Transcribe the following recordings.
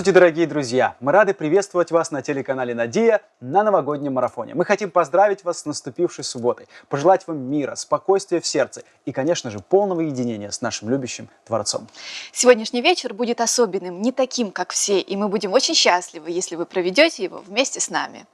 Здравствуйте, дорогие друзья! Мы рады приветствовать вас на телеканале «Надия» на новогоднем марафоне. Мы хотим поздравить вас с наступившей субботой, пожелать вам мира, спокойствия в сердце и, конечно же, полного единения с нашим любящим Творцом. Сегодняшний вечер будет особенным, не таким, как все, и мы будем очень счастливы, если вы проведете его вместе с нами.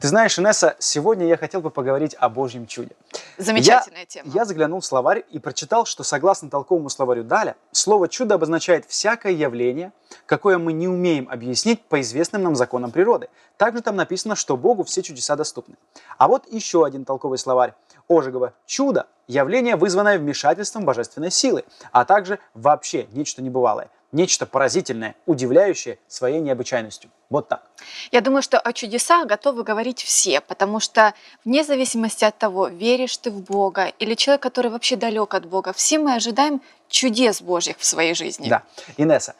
Ты знаешь, Инесса, сегодня я хотел бы поговорить о Божьем чуде. Замечательная я, тема. Я заглянул в словарь и прочитал, что согласно толковому словарю Даля, слово «чудо» обозначает всякое явление, какое мы не умеем объяснить по известным нам законам природы. Также там написано, что Богу все чудеса доступны. А вот еще один толковый словарь Ожегова. Чудо – явление, вызванное вмешательством божественной силы, а также вообще нечто небывалое нечто поразительное, удивляющее своей необычайностью. Вот так. Я думаю, что о чудесах готовы говорить все, потому что вне зависимости от того, веришь ты в Бога или человек, который вообще далек от Бога, все мы ожидаем чудес Божьих в своей жизни. Да. Инесса,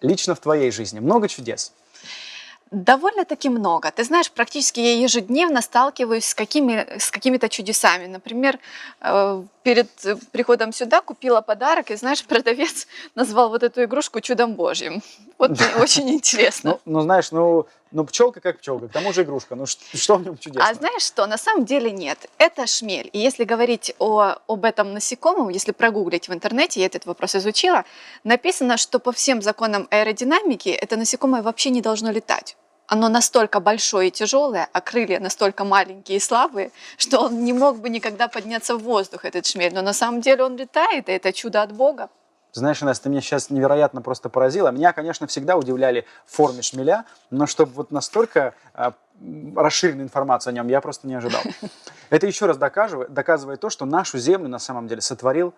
лично в твоей жизни много чудес? Довольно-таки много. Ты знаешь, практически я ежедневно сталкиваюсь с, какими, с какими-то чудесами. Например, э, перед приходом сюда купила подарок, и знаешь, продавец назвал вот эту игрушку чудом Божьим. Вот мне очень интересно. Ну, ну, знаешь, ну, ну пчелка как пчелка, к тому же игрушка. Ну что, в нем чудесно? А знаешь что, на самом деле нет. Это шмель. И если говорить о, об этом насекомом, если прогуглить в интернете, я этот вопрос изучила, написано, что по всем законам аэродинамики это насекомое вообще не должно летать оно настолько большое и тяжелое, а крылья настолько маленькие и слабые, что он не мог бы никогда подняться в воздух, этот шмель. Но на самом деле он летает, и это чудо от Бога. Знаешь, Инесс, ты меня сейчас невероятно просто поразила. Меня, конечно, всегда удивляли формы шмеля, но чтобы вот настолько э, расширенную информацию о нем я просто не ожидал. Это еще раз доказывает, доказывает то, что нашу землю на самом деле сотворил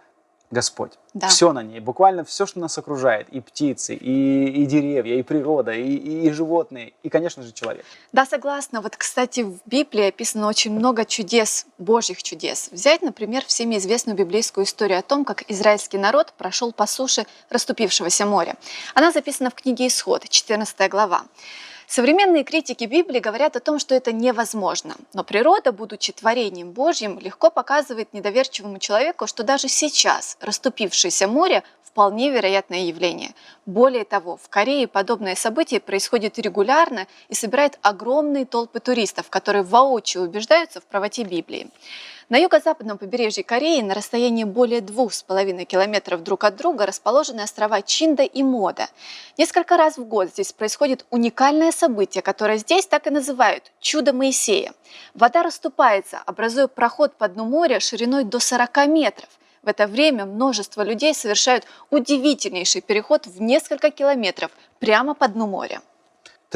Господь. Да. Все на ней, буквально все, что нас окружает, и птицы, и, и деревья, и природа, и, и, и животные, и, конечно же, человек. Да, согласна. Вот, кстати, в Библии описано очень много чудес, божьих чудес. Взять, например, всеми известную библейскую историю о том, как израильский народ прошел по суше расступившегося моря. Она записана в книге Исход, 14 глава. Современные критики Библии говорят о том, что это невозможно, но природа, будучи творением Божьим, легко показывает недоверчивому человеку, что даже сейчас расступившееся море вполне вероятное явление. Более того, в Корее подобное событие происходит регулярно и собирает огромные толпы туристов, которые воочию убеждаются в правоте Библии. На юго-западном побережье Кореи на расстоянии более двух с половиной километров друг от друга расположены острова Чинда и Мода. Несколько раз в год здесь происходит уникальное событие, которое здесь так и называют «Чудо Моисея». Вода расступается, образуя проход по дну моря шириной до 40 метров. В это время множество людей совершают удивительнейший переход в несколько километров прямо по дну моря.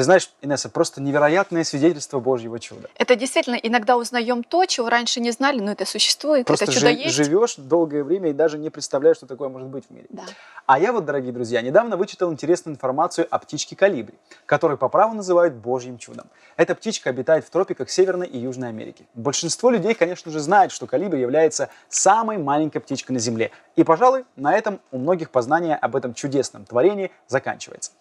Ты знаешь, Инесса, просто невероятное свидетельство Божьего чуда. Это действительно, иногда узнаем то, чего раньше не знали, но это существует, просто это чудо жи- есть. живешь долгое время и даже не представляешь, что такое может быть в мире. Да. А я вот, дорогие друзья, недавно вычитал интересную информацию о птичке калибри, которую по праву называют Божьим чудом. Эта птичка обитает в тропиках Северной и Южной Америки. Большинство людей, конечно же, знает, что калибри является самой маленькой птичкой на Земле. И, пожалуй, на этом у многих познание об этом чудесном творении заканчивается.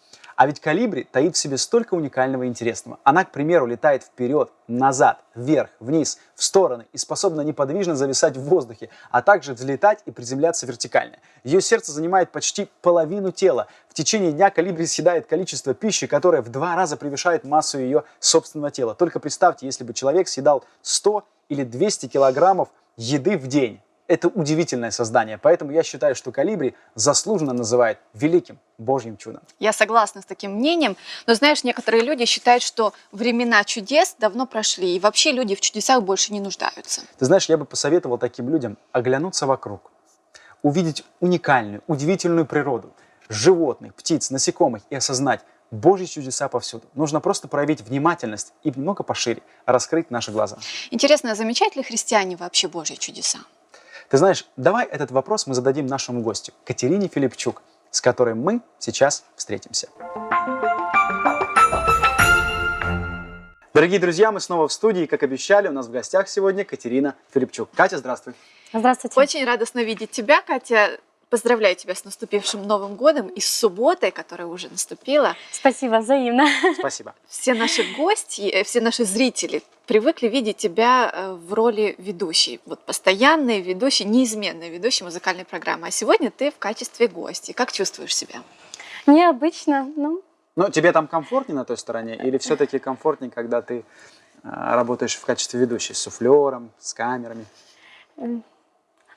А ведь калибри таит в себе столько уникального и интересного. Она, к примеру, летает вперед, назад, вверх, вниз, в стороны и способна неподвижно зависать в воздухе, а также взлетать и приземляться вертикально. Ее сердце занимает почти половину тела. В течение дня калибри съедает количество пищи, которое в два раза превышает массу ее собственного тела. Только представьте, если бы человек съедал 100 или 200 килограммов еды в день это удивительное создание. Поэтому я считаю, что калибри заслуженно называют великим Божьим чудом. Я согласна с таким мнением, но знаешь, некоторые люди считают, что времена чудес давно прошли, и вообще люди в чудесах больше не нуждаются. Ты знаешь, я бы посоветовал таким людям оглянуться вокруг, увидеть уникальную, удивительную природу, животных, птиц, насекомых и осознать, Божьи чудеса повсюду. Нужно просто проявить внимательность и немного пошире раскрыть наши глаза. Интересно, а замечают ли христиане вообще Божьи чудеса? Ты знаешь, давай этот вопрос мы зададим нашему гостю, Катерине Филипчук, с которой мы сейчас встретимся. Дорогие друзья, мы снова в студии. Как обещали, у нас в гостях сегодня Катерина Филипчук. Катя, здравствуй. Здравствуйте. Очень радостно видеть тебя, Катя. Поздравляю тебя с наступившим Новым годом и с субботой, которая уже наступила. Спасибо, взаимно. Спасибо. Все наши гости, э, все наши зрители привыкли видеть тебя э, в роли ведущей. Вот постоянной ведущей, неизменной ведущей музыкальной программы. А сегодня ты в качестве гостя. Как чувствуешь себя? Необычно, ну, Но тебе там комфортнее на той стороне? Или все-таки комфортнее, когда ты а, работаешь в качестве ведущей с суфлером, с камерами?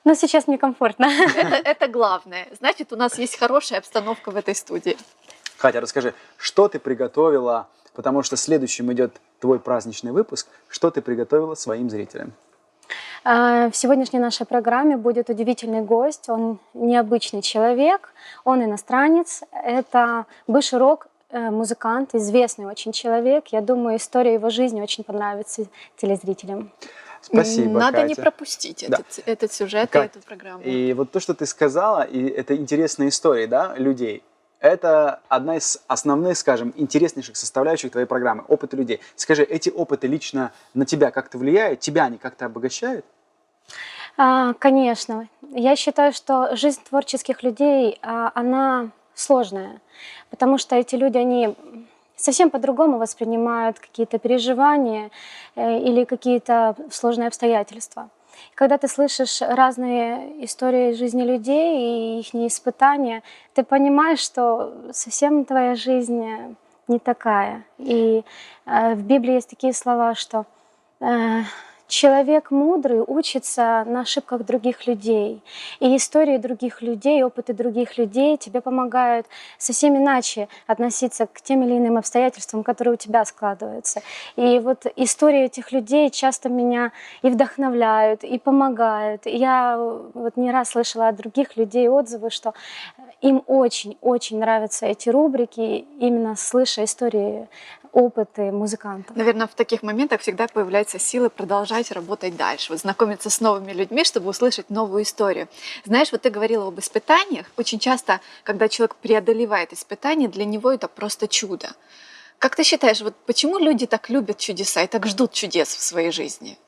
Но сейчас мне комфортно. Это, это главное. Значит, у нас есть хорошая обстановка в этой студии. Катя, расскажи, что ты приготовила, потому что следующим идет твой праздничный выпуск, что ты приготовила своим зрителям? А, В сегодняшней нашей программе будет удивительный гость. Он необычный человек, он иностранец. Это бывший рок-музыкант, известный очень человек. Я думаю, история его жизни очень понравится телезрителям. Спасибо, Надо Катя. не пропустить Да. этот, этот сюжет Кать, и эту программу. И вот то, что ты сказала, и это интересные истории, да, людей. Это одна из основных, скажем, интереснейших составляющих твоей программы, опыты людей. Скажи, эти опыты лично на тебя как-то влияют? Тебя они как-то обогащают? А, Конечно. Я считаю, что жизнь творческих людей, а, она сложная, потому что эти люди, они совсем по-другому воспринимают какие-то переживания э, или какие-то сложные обстоятельства. Когда ты слышишь разные истории из жизни людей и их испытания, ты понимаешь, что совсем твоя жизнь э, не такая. И э, в Библии есть такие слова, что человек мудрый учится на ошибках других людей. И истории других людей, опыты других людей тебе помогают совсем иначе относиться к тем или иным обстоятельствам, которые у тебя складываются. И вот истории этих людей часто меня и вдохновляют, и помогают. Я вот не раз слышала от других людей отзывы, что им очень-очень нравятся эти рубрики, именно слыша истории, опыты музыкантов. Наверное, в таких моментах всегда появляются силы продолжать работать дальше, вот знакомиться с новыми людьми, чтобы услышать новую историю. Знаешь, вот ты говорила об испытаниях. Очень часто, когда человек преодолевает испытания, для него это просто чудо. Как ты считаешь, вот почему люди так любят чудеса и так ждут чудес в своей жизни?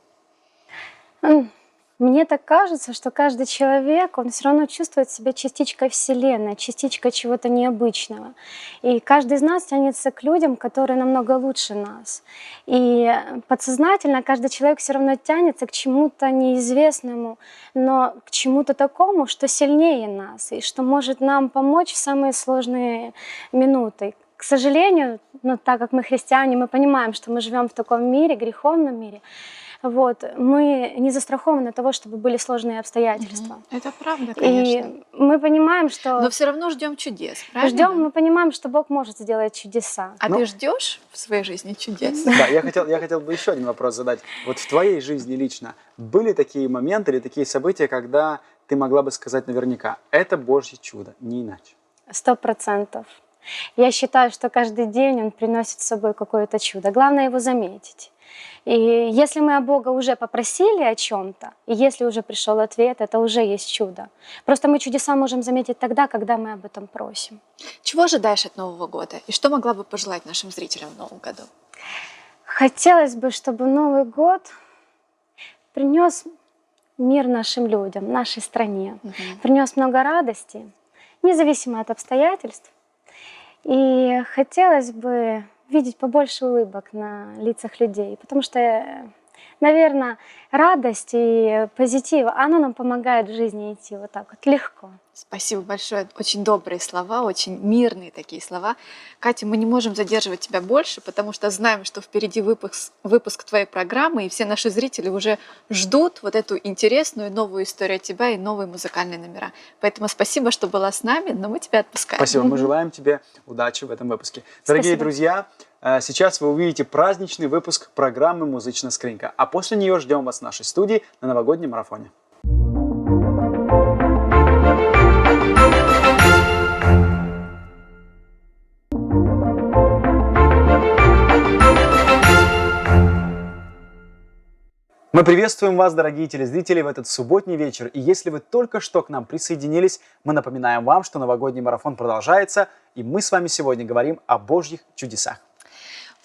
Мне так кажется, что каждый человек, он все равно чувствует себя частичкой Вселенной, частичкой чего-то необычного. И каждый из нас тянется к людям, которые намного лучше нас. И подсознательно каждый человек все равно тянется к чему-то неизвестному, но к чему-то такому, что сильнее нас, и что может нам помочь в самые сложные минуты. К сожалению, ну, так как мы христиане, мы понимаем, что мы живем в таком мире, греховном мире, вот, мы не застрахованы от того, чтобы были сложные обстоятельства. Это правда, конечно. И мы понимаем, что Но все равно ждем чудес, правильно? ждем, мы понимаем, что Бог может сделать чудеса. А Ну- ты ждешь в своей жизни чудес? Да, я хотел, я хотел бы еще один вопрос задать. Вот в твоей жизни лично были такие моменты или такие события, когда ты могла бы сказать наверняка, это Божье чудо, не иначе? Сто процентов. Я считаю, что каждый день он приносит с собой какое-то чудо. Главное его заметить. И если мы о Бога уже попросили о чем-то, и если уже пришел ответ, это уже есть чудо. Просто мы чудеса можем заметить тогда, когда мы об этом просим. Чего ожидаешь от Нового года? И что могла бы пожелать нашим зрителям в Новом году? Хотелось бы, чтобы Новый год принес мир нашим людям, нашей стране, принес много радости, независимо от обстоятельств. И хотелось бы видеть побольше улыбок на лицах людей, потому что, наверное, радость и позитив, оно нам помогает в жизни идти вот так вот легко. Спасибо большое. Очень добрые слова, очень мирные такие слова. Катя, мы не можем задерживать тебя больше, потому что знаем, что впереди выпуск, выпуск твоей программы, и все наши зрители уже ждут вот эту интересную новую историю тебя и новые музыкальные номера. Поэтому спасибо, что была с нами, но мы тебя отпускаем. Спасибо, мы желаем тебе удачи в этом выпуске. Дорогие Спасибо. друзья, э, сейчас вы увидите праздничный выпуск программы «Музычная скринька», а после нее ждем вас в нашей студии на новогоднем марафоне. Мы приветствуем вас, дорогие телезрители, в этот субботний вечер. И если вы только что к нам присоединились, мы напоминаем вам, что новогодний марафон продолжается, и мы с вами сегодня говорим о Божьих чудесах.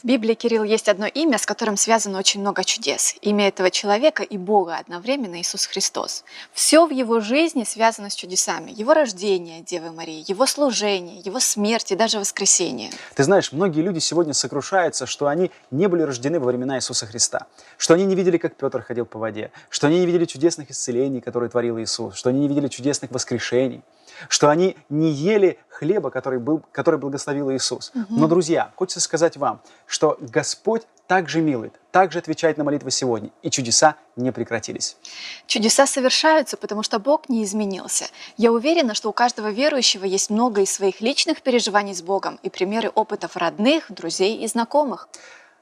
В Библии, Кирилл, есть одно имя, с которым связано очень много чудес. Имя этого человека и Бога одновременно Иисус Христос. Все в его жизни связано с чудесами. Его рождение Девы Марии, его служение, его смерть и даже воскресение. Ты знаешь, многие люди сегодня сокрушаются, что они не были рождены во времена Иисуса Христа, что они не видели, как Петр ходил по воде, что они не видели чудесных исцелений, которые творил Иисус, что они не видели чудесных воскрешений. Что они не ели хлеба, который, был, который благословил Иисус. Но, друзья, хочется сказать вам, что Господь также милует, также отвечает на молитвы сегодня, и чудеса не прекратились. Чудеса совершаются, потому что Бог не изменился. Я уверена, что у каждого верующего есть много из своих личных переживаний с Богом и примеры опытов родных, друзей и знакомых.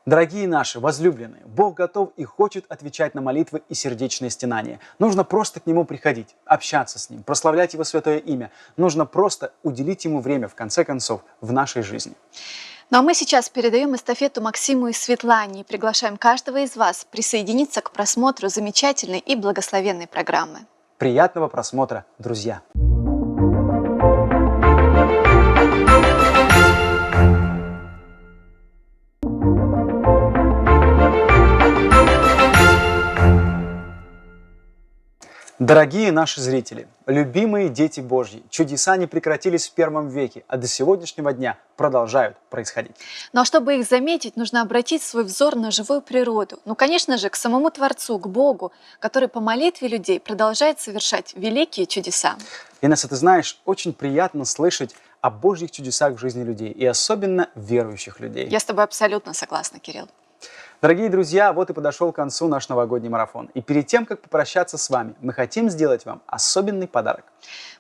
Дорогие наши, возлюбленные, Бог готов и хочет отвечать на молитвы и сердечные стенания. Нужно просто к Нему приходить, общаться с Ним, прославлять Его святое имя. Нужно просто уделить Ему время, в конце концов, в нашей жизни. Ну а мы сейчас передаем эстафету Максиму и Светлане и приглашаем каждого из вас присоединиться к просмотру замечательной и благословенной программы. Приятного просмотра, друзья! Дорогие наши зрители, любимые дети Божьи, чудеса не прекратились в первом веке, а до сегодняшнего дня продолжают происходить. Ну а чтобы их заметить, нужно обратить свой взор на живую природу. Ну, конечно же, к самому Творцу, к Богу, который по молитве людей продолжает совершать великие чудеса. Инесса, ты знаешь, очень приятно слышать о Божьих чудесах в жизни людей, и особенно верующих людей. Я с тобой абсолютно согласна, Кирилл. Дорогие друзья, вот и подошел к концу наш новогодний марафон. И перед тем, как попрощаться с вами, мы хотим сделать вам особенный подарок.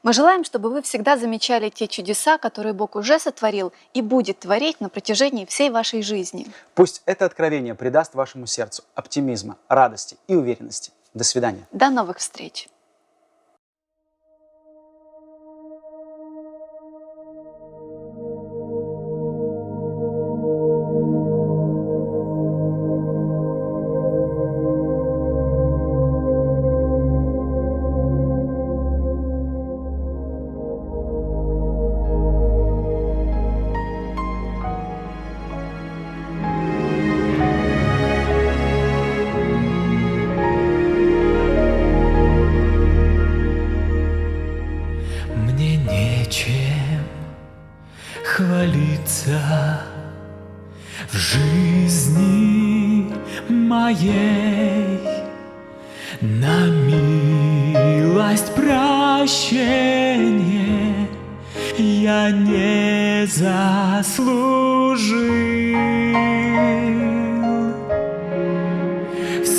Мы желаем, чтобы вы всегда замечали те чудеса, которые Бог уже сотворил и будет творить на протяжении всей вашей жизни. Пусть это откровение придаст вашему сердцу оптимизма, радости и уверенности. До свидания. До новых встреч!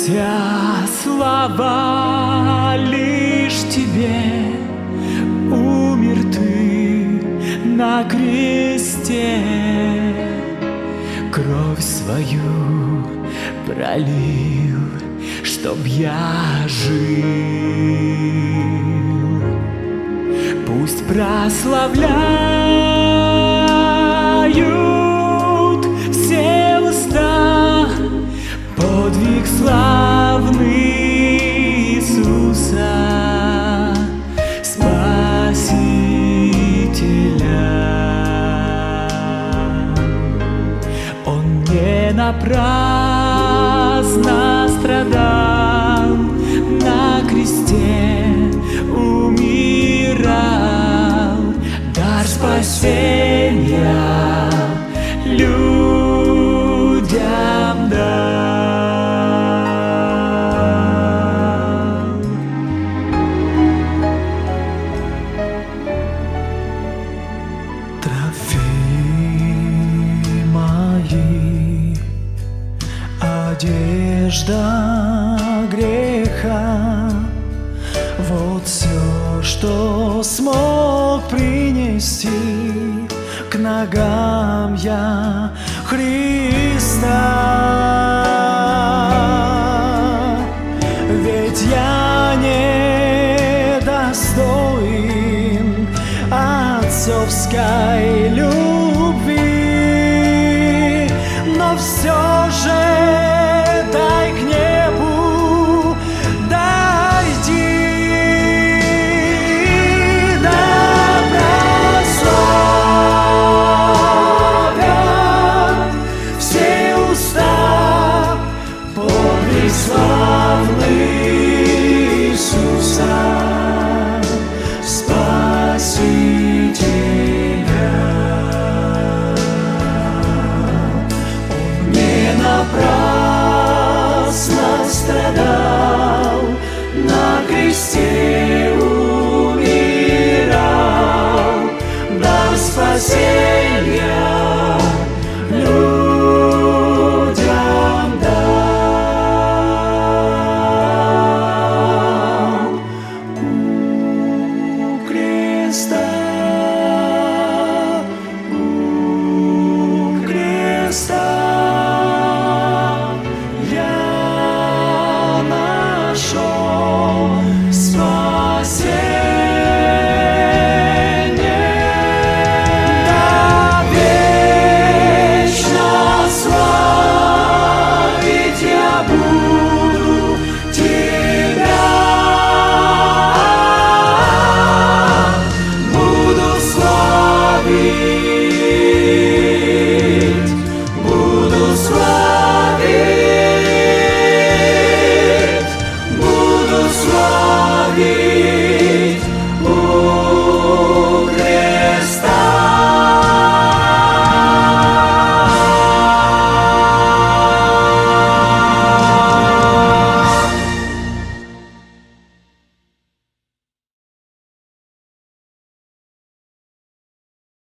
Вся слава лишь тебе, умер ты на кресте, кровь свою пролил, чтоб я жил. Пусть прославляют подвиг славный отцовской любви, но все